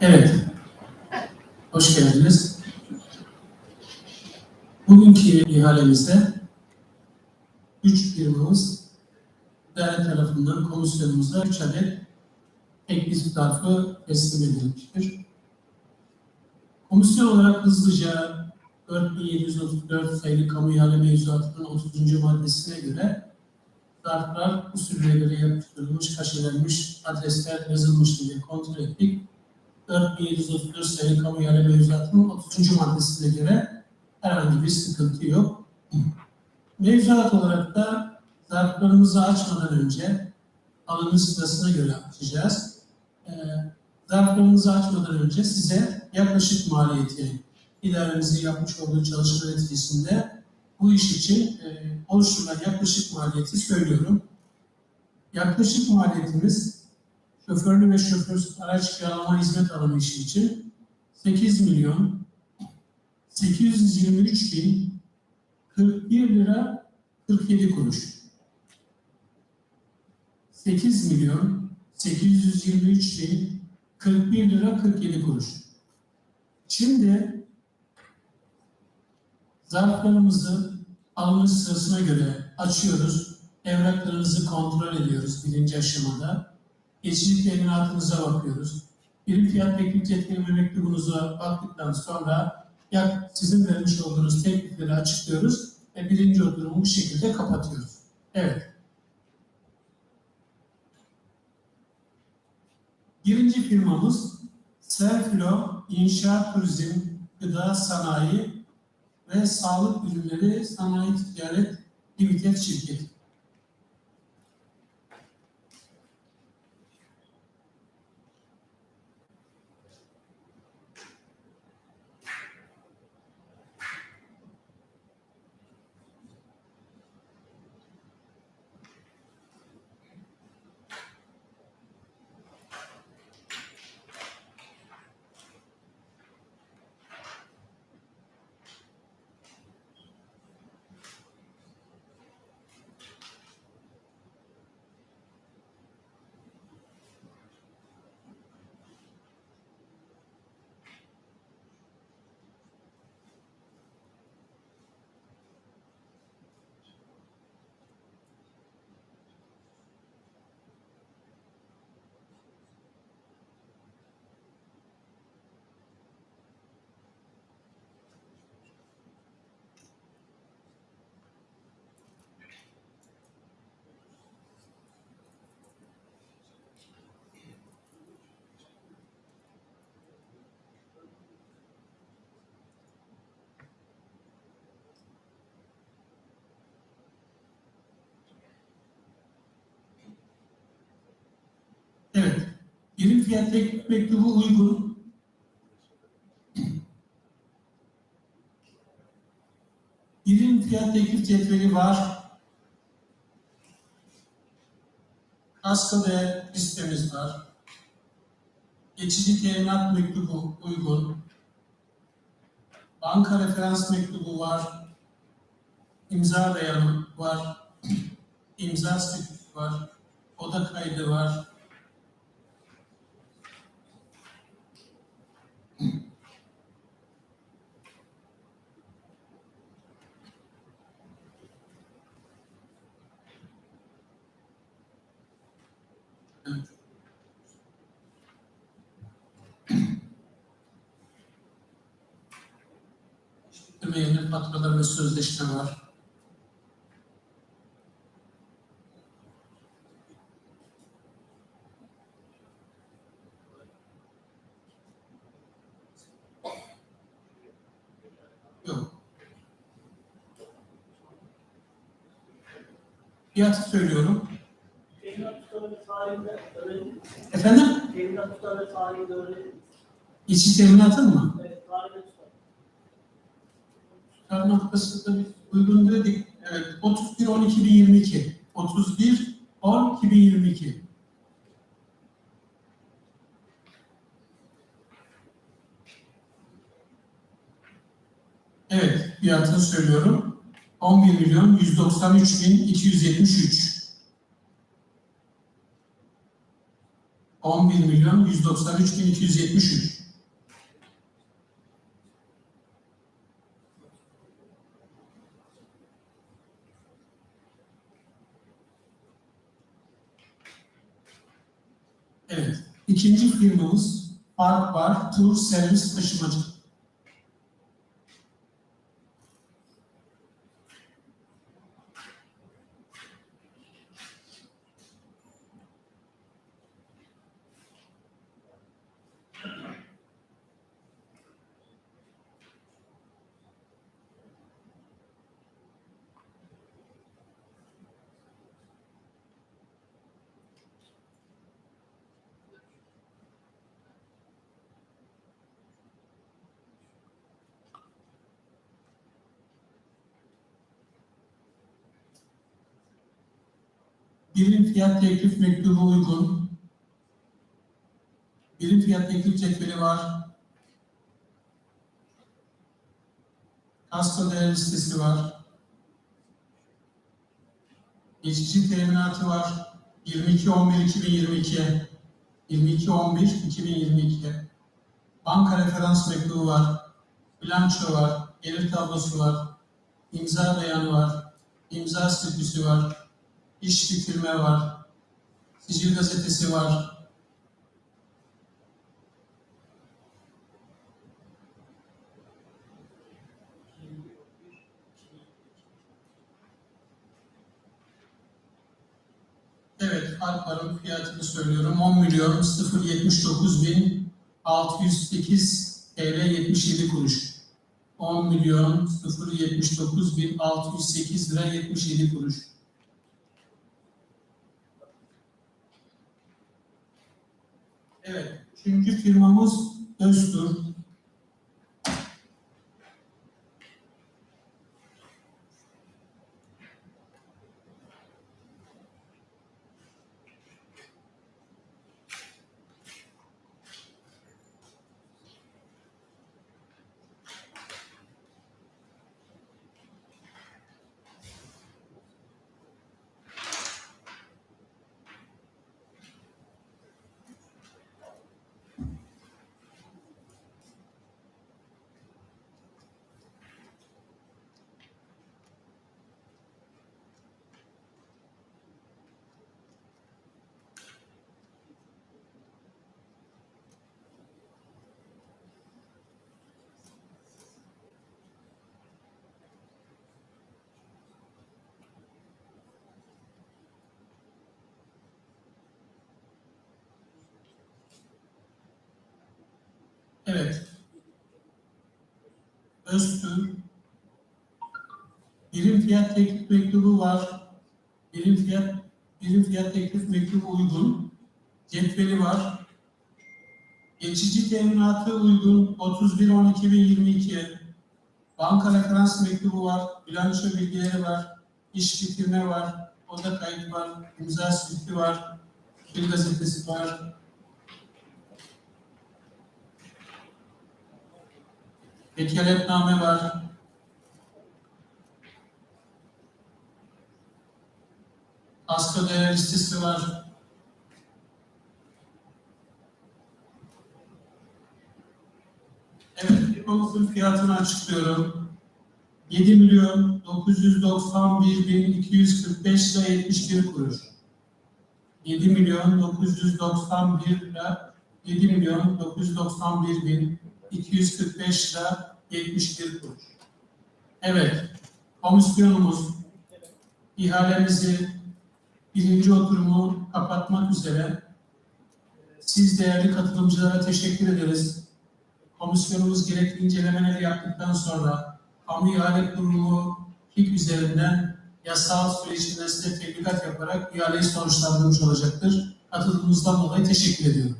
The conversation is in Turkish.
Evet. Hoş geldiniz. Bugünkü ihalemizde üç firmamız değerli tarafından komisyonumuza üç adet teklif zarfı teslim edilmiştir. Komisyon olarak hızlıca 4734 sayılı kamu ihale mevzuatının 30. maddesine göre zarflar usullere göre yapıştırılmış, kaşelenmiş, adresler yazılmış diye kontrol ettik. 4734 sayılı kamu ihale mevzuatının 30. maddesine göre herhangi bir sıkıntı yok. Mevzuat olarak da zarflarımızı açmadan önce alımı sırasına göre açacağız. Ee, zarflarımızı açmadan önce size yaklaşık maliyeti, idaremizin yapmış olduğu çalışma neticesinde bu iş için e, oluşturulan yaklaşık maliyeti söylüyorum. Yaklaşık maliyetimiz şoförlü ve şoförsüz araç kiralama hizmet alımı işi için 8 milyon 823 bin 41 lira 47 kuruş. 8 milyon 823 bin 41 lira 47 kuruş. Şimdi zarflarımızı alınış sırasına göre açıyoruz. Evraklarınızı kontrol ediyoruz birinci aşamada. Geçici teminatınıza bakıyoruz. Birim fiyat teklif yetkileme mektubunuza baktıktan sonra ya sizin vermiş olduğunuz teklifleri açıklıyoruz ve birinci oturumu bu şekilde kapatıyoruz. Evet. Birinci firmamız Serfilo İnşaat Turizm Gıda Sanayi ve Sağlık Ürünleri Sanayi Ticaret Limited Şirketi. Evet. Fiyat teklif mektubu uygun. Birim fiyat teklif cetveli var. Kasko ve listemiz var. Geçici teminat mektubu uygun. Banka referans mektubu var. İmza beyanı var. İmza stüdyosu var. Oda kaydı var. Evet. Ömeyenin faturalar ve sözleşme var. Yok. Fiyatı söylüyorum. Teminat tutarı tarihinde öğrenin. Efendim? Teminat tutarı tarihinde öğrenin. İçi teminatın mı? Evet. Tutar noktasında uygun dedik. Evet, 31 10 2022. 31 10 2022. Evet, fiyatını söylüyorum. 11 milyon 193 bin 273. 11 milyon 193 bin 273. Evet. İkinci firmamız Park Bar Tur Servis Taşımacı. Birim fiyat teklif mektubu uygun. Birim fiyat teklif cetveli var. Kasko değer listesi var. Geçici teminatı var. 22-11-2022. 22-11-2022. Banka referans mektubu var. Bilanço var. Gelir tablosu var. imza beyanı var. imza statüsü var. İş bitirme var. Sicil gazetesi var. Evet, Alpar'ın fiyatını söylüyorum. 10 milyon 079 bin 608 TL 77 kuruş. 10 milyon 079 bin 608 lira 77 kuruş. Evet, çünkü firmamız Öztur. Evet. Öztürk. Birim fiyat teklif mektubu var. Birim fiyat birim fiyat teklif mektubu uygun. Cetveli var. Geçici teminatı uygun 31-12-2022. Banka referans mektubu var. Bilanço bilgileri var. İş bitirme var. Oda kaydı var. imza sütü var. Bir gazetesi var. Vekaletname var. Hasta değer listesi var. Evet, firmamızın fiyatını açıklıyorum. 7 milyon 991 bin 245 lira 71 kuruş. 7 milyon 991 lira 7 milyon 991 bin 245 lira 71 kuruş. Evet, komisyonumuz ihalemizi birinci oturumu kapatmak üzere. Siz değerli katılımcılara teşekkür ederiz. Komisyonumuz gerekli incelemeleri yaptıktan sonra kamu ihale kurumu HİK üzerinden yasal sürecinde size tebligat yaparak ihaleyi sonuçlandırmış olacaktır. Katılımınızdan dolayı teşekkür ediyorum.